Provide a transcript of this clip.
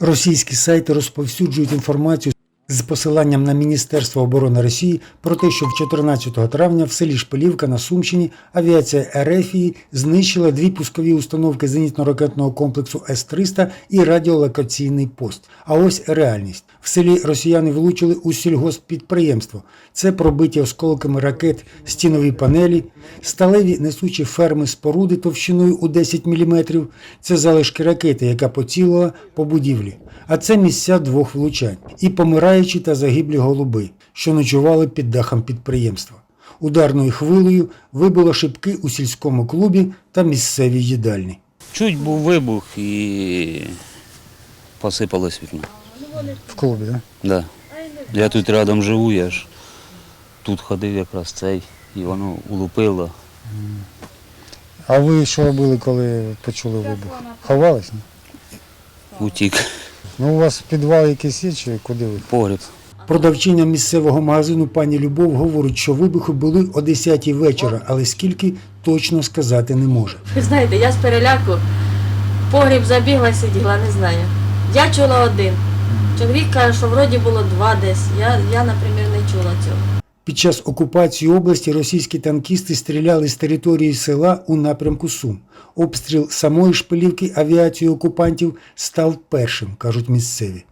Російські сайти розповсюджують інформацію з посиланням на Міністерство оборони Росії про те, що в 14 травня в селі Шпилівка на Сумщині авіація Ерефії знищила дві пускові установки зенітно-ракетного комплексу С-300 і радіолокаційний пост. А ось реальність. В селі росіяни влучили у сільгосппідприємство. Це пробиті осколками ракет стінові панелі, сталеві несучі ферми споруди товщиною у 10 мм. Це залишки ракети, яка поцілила по будівлі. А це місця двох влучань і помираючі та загиблі голуби, що ночували під дахом підприємства. Ударною хвилею вибило шибки у сільському клубі та місцевій їдальні. Чуть був вибух і посипалось вікно. В клубі, так? Да. Я тут рядом живу, я ж тут ходив якраз цей, і воно улупило. А ви що робили, коли почули вибух? Ховались? Утік. Ну, у вас підвал якийсь є, чи куди ви? Погріб. Продавчиня місцевого магазину пані Любов говорить, що вибухи були о 10-й вечора, але скільки точно сказати не може. Ви знаєте, я з переляку погріб забігла, сиділа, не знаю. Я чула один. Чоловік каже, що вроді було два десь. Я, я наприклад, не чула цього. Під час окупації області російські танкісти стріляли з території села у напрямку Сум. Обстріл самої шпилівки авіації окупантів став першим, кажуть місцеві.